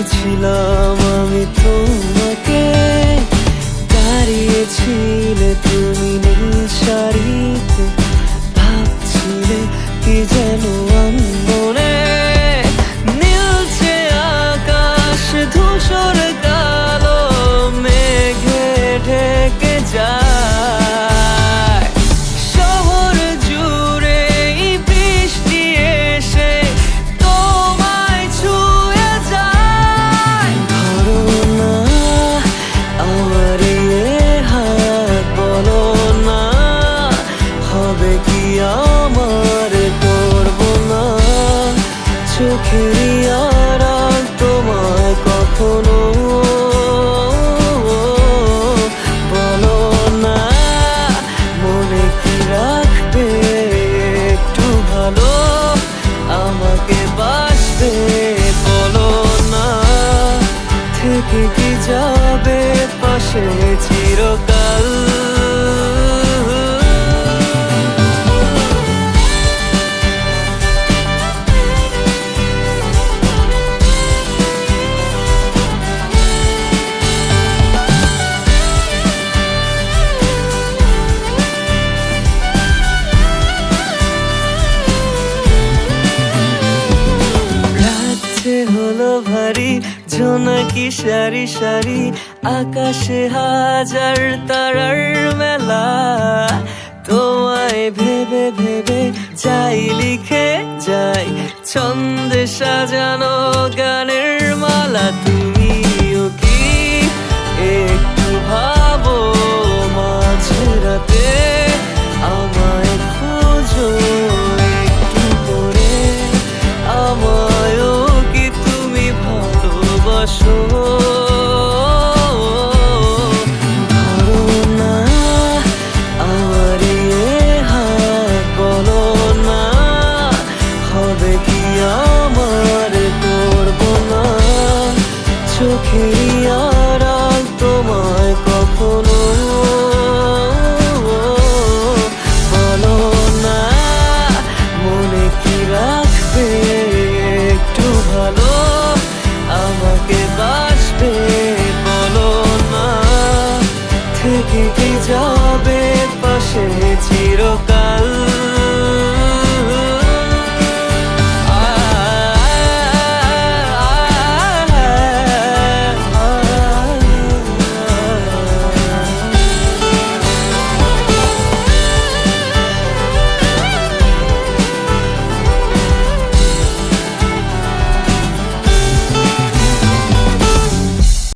দেখছিলাম আমি তোমাকে। দাঁড়িয়েছিলে তুমি নীল শাড়িতে। ভাবছিলে কি যেন মনে নীলছে আকাশ ধূসর কালো, মেঘে ঢেকে যায়। যাবে পাশে চিরকাল। জোনাকি সারি সারি আকাশে হাজার তারার মেলা। তোমায় ভেবে ভেবে চাই লিখে যাই, ছন্দে সাজানো গানের মালা তুমিও You.